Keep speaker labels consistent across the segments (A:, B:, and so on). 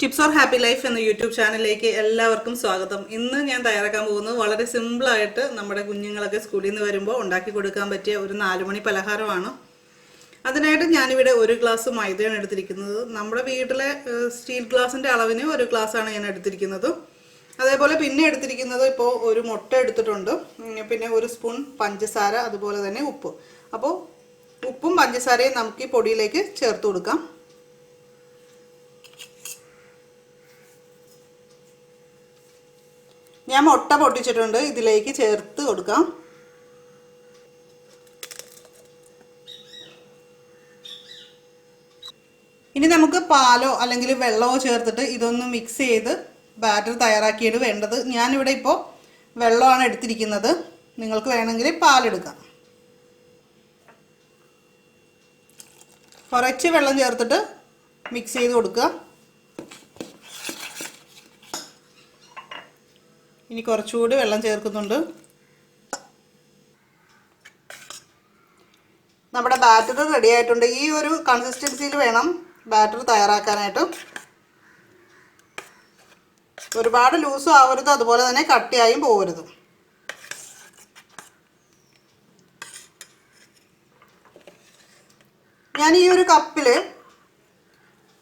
A: Tips or happy life എന്ന YouTube ചാനലിലേക്ക് എല്ലാവർക്കും സ്വാഗതം. ഇന്ന് ഞാൻ തയ്യാറാക്കാൻ പോകുന്നത് വളരെ സിമ്പിളായിട്ട് നമ്മുടെ കുഞ്ഞുങ്ങളൊക്കെ സ്കൂളിൽ നിന്ന് വരുമ്പോൾ ഉണ്ടാക്കി കൊടുക്കാൻ പറ്റിയ ഒരു നാലുമണി പലഹാരമാണ്. അതിനായിട്ട് ഞാനിവിടെ ഒരു ഗ്ലാസ് മൈദയാണ് എടുത്തിരിക്കുന്നത്. നമ്മുടെ വീട്ടിലെ സ്റ്റീൽ ഗ്ലാസിന്റെ അളവിന് ഒരു ഗ്ലാസ്സാണ് ഞാൻ എടുത്തിരിക്കുന്നത്. അതേപോലെ പിന്നെ എടുത്തിരിക്കുന്നത് ഇപ്പോൾ ഒരു മുട്ട എടുത്തിട്ടുണ്ട്. പിന്നെ ഒരു സ്പൂൺ പഞ്ചസാര അതുപോലെ തന്നെ ഉപ്പ്. അപ്പോൾ ഉപ്പും പഞ്ചസാരയും നമുക്ക് ഈ പൊടിയിലേക്ക് ചേർത്ത് കൊടുക്കാം. ഞാൻ മുട്ട പൊട്ടിച്ചിട്ടുണ്ട്. ഇതിലേക്ക് ചേർത്ത് കൊടുക്കാം. ഇനി നമുക്ക് പാലോ അല്ലെങ്കിൽ വെള്ളമോ ചേർത്തിട്ട് ഇതൊന്ന് മിക്സ് ചെയ്ത് ബാറ്റർ തയ്യാറാക്കിയിട്ട് വേണ്ടത്. ഞാനിവിടെ ഇപ്പോൾ വെള്ളമാണ് എടുത്തിരിക്കുന്നത്. നിങ്ങൾക്ക് വേണമെങ്കിൽ പാലെടുക്കാം. കുറച്ച് വെള്ളം ചേർത്തിട്ട് മിക്സ് ചെയ്ത് കൊടുക്കുക. ഇനി കുറച്ചുകൂടി വെള്ളം ചേർക്കുന്നുണ്ട്. നമ്മുടെ ബാറ്റർ റെഡി ആയിട്ടുണ്ട്. ഈ ഒരു കൺസിസ്റ്റൻസിയിൽ വേണം ബാറ്റർ തയ്യാറാക്കാനായിട്ട്. ഒരുപാട് ലൂസും ആവരുത് അതുപോലെ തന്നെ കട്ടിയായും പോകരുത് ഞാൻ ഈ ഒരു കപ്പിൽ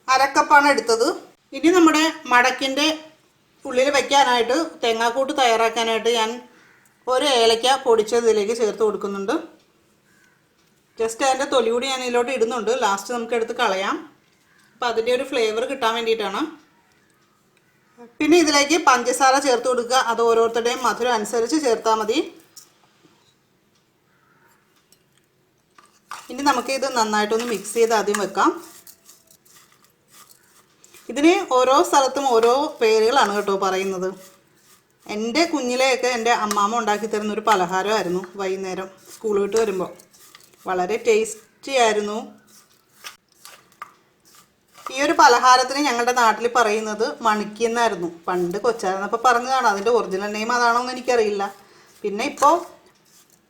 A: അരക്കപ്പാണ് എടുത്തത്. ഇനി നമ്മുടെ മടക്കിന്റെ ഉള്ളിൽ വയ്ക്കാനായിട്ട് തേങ്ങാക്കൂട്ട് തയ്യാറാക്കാനായിട്ട് ഞാൻ ഒരു ഏലക്ക പൊടിച്ചതിലേക്ക് ചേർത്ത് കൊടുക്കുന്നുണ്ട്. ജസ്റ്റ് അതിന്റെ തൊലി കൂടി ഞാൻ ഇതിലോട്ട് ഇടുന്നുണ്ട്. ലാസ്റ്റ് നമുക്ക് എടുത്ത് കളയാം. അപ്പം അതിന്റെ ഒരു ഫ്ലേവർ കിട്ടാൻ വേണ്ടിയിട്ടാണ്. പിന്നെ ഇതിലേക്ക് പഞ്ചസാര ചേർത്ത് കൊടുക്കുക. അത് ഓരോരുത്തരുടെയും മധുരം അനുസരിച്ച് ചേർത്താൽ മതി. ഇനി നമുക്ക് ഇത് നന്നായിട്ടൊന്ന് മിക്സ് ചെയ്ത് ആദ്യം വെക്കാം. ഇതിന് ഓരോ സ്ഥലത്തും ഓരോ പേരുകളാണ് കേട്ടോ പറയുന്നത്. എന്റെ കുഞ്ഞിലെയൊക്കെ എന്റെ അമ്മാമ്മ ഉണ്ടാക്കി തരുന്ന ഒരു പലഹാരമായിരുന്നു വൈകുന്നേരം സ്കൂൾ വിട്ട് വരുമ്പോൾ വളരെ ടേസ്റ്റി ആയിരുന്നു. ഈ ഒരു പലഹാരത്തിന് ഞങ്ങളുടെ നാട്ടിൽ പറയുന്നത് മണിക്ക് എന്നായിരുന്നു. പണ്ട് കൊച്ചായിരുന്നപ്പോൾ പറഞ്ഞതാണ് അതിന്റെ ഒറിജിനൽ നെയിം അതാണോ എന്ന് എനിക്കറിയില്ല. പിന്നെ ഇപ്പോൾ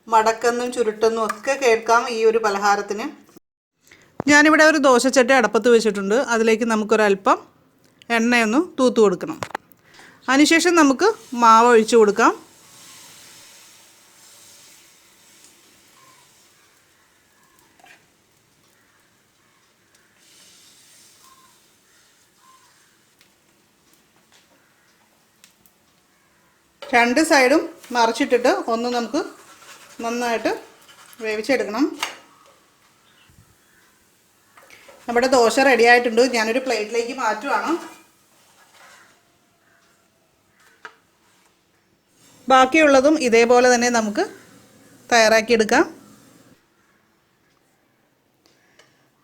A: മടക്കെന്നും ചുരുട്ടെന്നും ഒക്കെ കേൾക്കാം ഈ ഒരു പലഹാരത്തിന്. ഞാനിവിടെ ഒരു ദോശച്ചട്ടി അടപ്പത്ത് വെച്ചിട്ടുണ്ട്. അതിലേക്ക് നമുക്കൊരല്പം എണ്ണയൊന്ന് തൂത്ത് കൊടുക്കണം. അതിനുശേഷം നമുക്ക് മാവ് ഒഴിച്ചു കൊടുക്കാം. രണ്ട് സൈഡും മറിച്ചിട്ടിട്ട് ഒന്ന് നമുക്ക് നന്നായിട്ട് വേവിച്ചെടുക്കണം. നമ്മുടെ ദോശ റെഡി ആയിട്ടുണ്ട്. ഞാനൊരു പ്ലേറ്റിലേക്ക് മാറ്റുവാണ്. ബാക്കിയുള്ളതും ഇതേപോലെ തന്നെ നമുക്ക് തയ്യാറാക്കിയെടുക്കാം.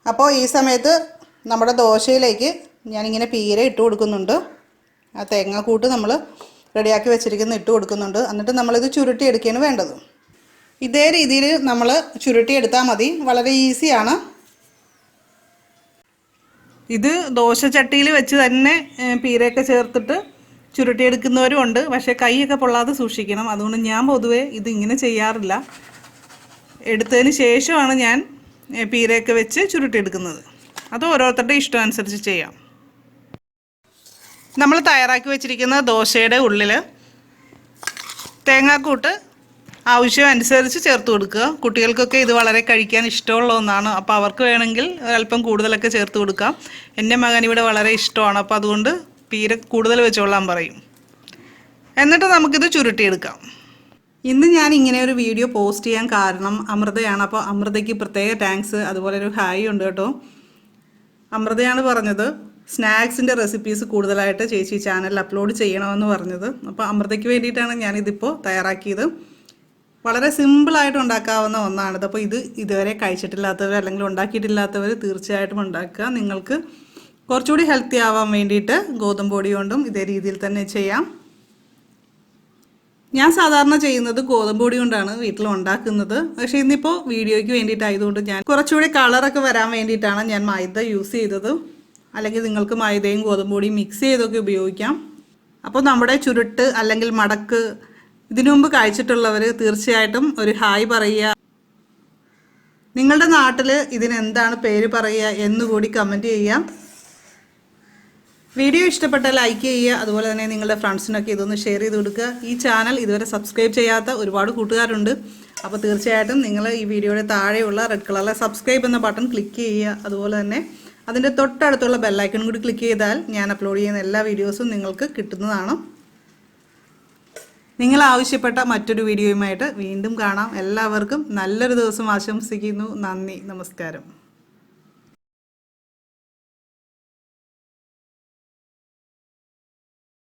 A: അപ്പോൾ ഈ സമയത്ത് നമ്മുടെ ദോശയിലേക്ക് ഞാനിങ്ങനെ പീര ഇട്ട് കൊടുക്കുന്നുണ്ട്. ആ തേങ്ങാക്കൂട്ട് നമ്മൾ റെഡിയാക്കി വെച്ചിരിക്കുന്ന ഇട്ട് കൊടുക്കുന്നുണ്ട്. എന്നിട്ട് നമ്മളിത് ചുരുട്ടിയെടുക്കുകയാണ് വേണ്ടത്. ഇതേ രീതിയിൽ നമ്മൾ ചുരുട്ടിയെടുത്താൽ മതി. വളരെ ഈസിയാണ് ഇത് ദോശ ചട്ടിയിൽ വെച്ച് തന്നെ പീരയൊക്കെ ചേർത്തിട്ട് ചുരുട്ടിയെടുക്കുന്നവരും ഉണ്ട്. പക്ഷേ കൈയൊക്കെ പൊള്ളാതെ സൂക്ഷിക്കണം. അതുകൊണ്ട് ഞാൻ പൊതുവേ ഇത് ഇങ്ങനെ ചെയ്യാറില്ല. എടുത്തതിന് ശേഷമാണ് ഞാൻ പീരയൊക്കെ വെച്ച് ചുരുട്ടിയെടുക്കുന്നത്. അത് ഓരോരുത്തരുടെ ഇഷ്ടം അനുസരിച്ച് ചെയ്യാം. നമ്മൾ തയ്യാറാക്കി വെച്ചിരിക്കുന്ന ദോശയുടെ ഉള്ളിൽ തേങ്ങാക്കൂട്ട് ആവശ്യം അനുസരിച്ച് ചേർത്ത് കൊടുക്കുക. കുട്ടികൾക്കൊക്കെ ഇത് വളരെ കഴിക്കാൻ ഇഷ്ടമുള്ള ഒന്നാണ്. അപ്പോൾ അവർക്ക് വേണമെങ്കിൽ അല്പം കൂടുതലൊക്കെ ചേർത്ത് കൊടുക്കാം. എന്റെ മകൻ ഇവിടെ വളരെ ഇഷ്ടമാണ്. അപ്പോൾ അതുകൊണ്ട് പീര കൂടുതൽ വെച്ചോളാൻ പറയും. എന്നിട്ട് നമുക്കിത് ചുരുട്ടിയെടുക്കാം. ഇന്ന് ഞാൻ ഇങ്ങനെ ഒരു വീഡിയോ പോസ്റ്റ് ചെയ്യാൻ കാരണം അമൃതയാണ്. അപ്പോൾ അമൃതയ്ക്ക് പ്രത്യേക താങ്ക്സ്. അതുപോലെ ഒരു ഹായ് ഉണ്ട് കേട്ടോ. അമൃതയാണ് പറഞ്ഞത്. സ്നാക്സിന്റെ റെസിപ്പീസ് കൂടുതലായിട്ട് ചേച്ചി ചാനലിൽ അപ്ലോഡ് ചെയ്യണമെന്ന് പറഞ്ഞത്. അപ്പോൾ അമൃതയ്ക്ക് വേണ്ടിയിട്ടാണ് ഞാനിതിപ്പോൾ തയ്യാറാക്കിയത്. വളരെ സിമ്പിളായിട്ട് ഉണ്ടാക്കാവുന്ന ഒന്നാണിത് അപ്പോൾ ഇത് ഇതുവരെ കഴിച്ചിട്ടില്ലാത്തവർ അല്ലെങ്കിൽ ഉണ്ടാക്കിയിട്ടില്ലാത്തവർ തീർച്ചയായിട്ടും ഉണ്ടാക്കുക. നിങ്ങൾക്ക് കുറച്ചുകൂടി ഹെൽത്തി ആവാൻ വേണ്ടിയിട്ട് ഗോതമ്പ് പൊടി കൊണ്ടും ഇതേ രീതിയിൽ തന്നെ ചെയ്യാം. ഞാൻ സാധാരണ ചെയ്യുന്നത് ഗോതമ്പ് പൊടി കൊണ്ടാണ് വീട്ടിൽ ഉണ്ടാക്കുന്നത്. പക്ഷേ ഇന്നിപ്പോൾ വീഡിയോയ്ക്ക് വേണ്ടിയിട്ടായതുകൊണ്ട് ഞാൻ കുറച്ചുകൂടി കളറൊക്കെ വരാൻ വേണ്ടിയിട്ടാണ് ഞാൻ മൈദ യൂസ് ചെയ്തത്. അല്ലെങ്കിൽ നിങ്ങൾക്ക് മൈദയും ഗോതമ്പ് പൊടിയും മിക്സ് ചെയ്തൊക്കെ ഉപയോഗിക്കാം. അപ്പോൾ നമ്മുടെ ചുരുട്ട് അല്ലെങ്കിൽ മടക്ക് ഇതിനു മുമ്പ് കഴിച്ചിട്ടുള്ളവർ തീർച്ചയായിട്ടും ഒരു ഹായ് പറയുക. നിങ്ങളുടെ നാട്ടിൽ ഇതിനെന്താണ് പേര് പറയുക എന്നുകൂടി കമന്റ് ചെയ്യാം. വീഡിയോ ഇഷ്ടപ്പെട്ടാൽ ലൈക്ക് ചെയ്യുക. അതുപോലെ തന്നെ നിങ്ങളുടെ ഫ്രണ്ട്സിനൊക്കെ ഇതൊന്ന് ഷെയർ ചെയ്ത് കൊടുക്കുക. ഈ ചാനൽ ഇതുവരെ സബ്സ്ക്രൈബ് ചെയ്യാത്ത ഒരുപാട് കൂട്ടുകാരുണ്ട്. അപ്പോൾ തീർച്ചയായിട്ടും നിങ്ങൾ ഈ വീഡിയോയുടെ താഴെയുള്ള റെഡ് കളറിലെ സബ്സ്ക്രൈബ് എന്ന ബട്ടൺ ക്ലിക്ക് ചെയ്യുക. അതുപോലെ തന്നെ അതിന്റെ തൊട്ടടുത്തുള്ള ബെല്ലൈക്കൺ കൂടി ക്ലിക്ക് ചെയ്താൽ ഞാൻ അപ്ലോഡ് ചെയ്യുന്ന എല്ലാ വീഡിയോസും നിങ്ങൾക്ക് കിട്ടുന്നതാണ്. നിങ്ങൾ ആവശ്യപ്പെട്ട മറ്റൊരു വീഡിയോയുമായിട്ട് വീണ്ടും കാണാം. എല്ലാവർക്കും നല്ലൊരു ദിവസം ആശംസിക്കുന്നു. നന്ദി. നമസ്കാരം.